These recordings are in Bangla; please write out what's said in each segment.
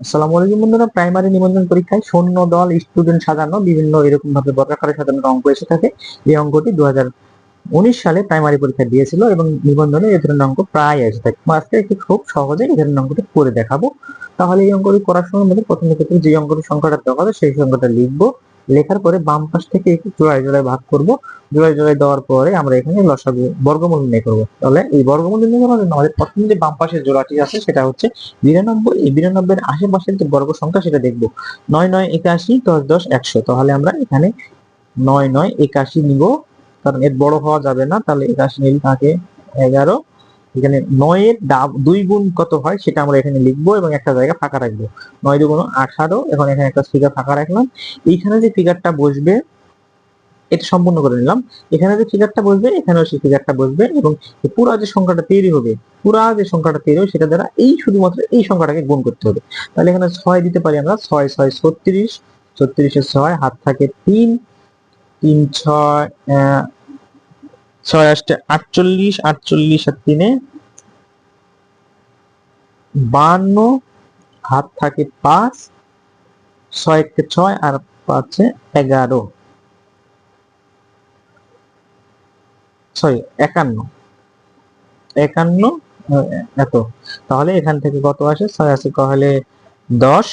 আসসালামু আলাইকুম বন্ধুরা প্রাইমারি নিবন্ধন পরীক্ষায় সৈন্য দল স্টুডেন্ট সাজানো, বিভিন্ন এরকম ভাবে বর্গাকারে সাজানো অঙ্ক এসে থাকে। এই অঙ্কটি দু উনিশ সালে প্রাইমারি পরীক্ষা দিয়েছিল এবং নিবন্ধনে এই ধরনের অঙ্ক প্রায় এসে থাকে। আজকে একটু খুব সহজে এই ধরনের অঙ্কটি করে দেখাবো। তাহলে এই অঙ্কটি করার সময় আমাদের প্রথমে ক্ষেত্রে যে অঙ্কটি সংখ্যাটা দেওয়া হবে, সেই সংখ্যাটা লিখব। লেখার পরে বাম পাশ থেকে জোড়ায় জোড়ায় ভাগ করব। জোড়ায় জোড়ায় দেওয়ার পরে আমরা এখানে লসাগু বর্গমূল নির্ণয় করব। তাহলে এই বর্গমূল নির্ণয় করার জন্য আমাদের প্রথমে যে বাম পাশের জোড়াটি আছে, সেটা হচ্ছে বিরানব্বই, এই বিরানব্বইয়ের আশেপাশের যে বর্গ সংখ্যা, সেটা দেখব। নয় নয়, একাশি, দশ দশ, একশো। তাহলে আমরা এখানে নয় নয়, একাশি নিব। কারণ এর বড় হওয়া যাবে না, তাহলে একাশি নিলে থাকে এগারো এখানে নয়ের দুই গুণ কত হয় সেটা আমরা এখানে লিখব এবং একটা জায়গা ফাঁকা রাখব। নয় দুগুণ আঠারো এখন এখানে একটা ফিগার ফাঁকা রাখলাম। এইখানে যে ফিগারটা বসবে, এটা সম্পূর্ণ করে নিলাম। এখানে যে ফিগারটা বসবে, এখানেও সেই ফিগারটা বসবে এবং পুরো যে সংখ্যাটা তৈরি হবে, পুরা যে সংখ্যাটা তৈরি হবে, সেটা দ্বারা এই শুধুমাত্র এই সংখ্যাটাকে গুণ করতে হবে। তাহলে এখানে ছয় দিতে পারি আমরা, ছয় ছয়, ছত্রিশ ছত্রিশের ছয়, হাত থাকে তিন তিন, ছয় ছয় আষ্টে আটচল্লিশ আটচল্লিশ আর তিনে বান্ন, হাত থাকে পাঁচ, ছয় কে ছয় আর পাঁচে এগারো। সরি একান্ন। একান্ন এত। তাহলে এখান থেকে কত আসে? ছয় আছে তাহলে দশ।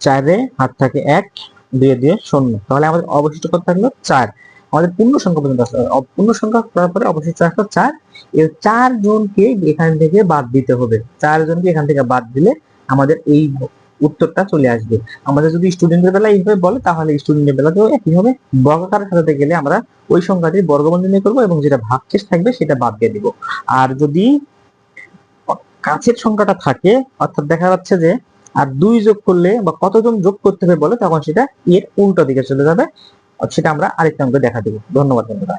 চারে হাত থাকে এক। দুয়ে, দিয়ে শূন্য। তাহলে আমাদের অবশিষ্ট কত থাকল চার। আমাদের পূর্ণ সংখ্যা পর্যন্ত অ- পূর্ণ সংখ্যা করার পরে অবশিষ্ট আসলো চার। এই চার জনকে এখান থেকে বাদ দিতে হবে। চার জনকে এখান থেকে বাদ দিলে আমাদের এই উত্তরটা চলে আসবে। আমাদের যদি স্টুডেন্টের বেলা এইভাবে বলে, তাহলে স্টুডেন্টের বেলাতেও একই হবে। বর্গাকার সাজাতে গেলে আমরা ওই সংখ্যাটির বর্গমূল নির্ণয় করব এবং যেটা ভাগশেষ থাকবে সেটা বাদ দিয়ে দিব। আর যদি কাছের সংখ্যাটা থাকে, অর্থাৎ দেখা যাচ্ছে যে আর দুই যোগ করলে বা কতজন যোগ করতে হবে বলে? তখন সেটা এর উল্টো দিকে চলে যাবে। সেটা আমরা আরেকটা অঙ্কে দেখা দেবো। ধন্যবাদ বন্ধুরা।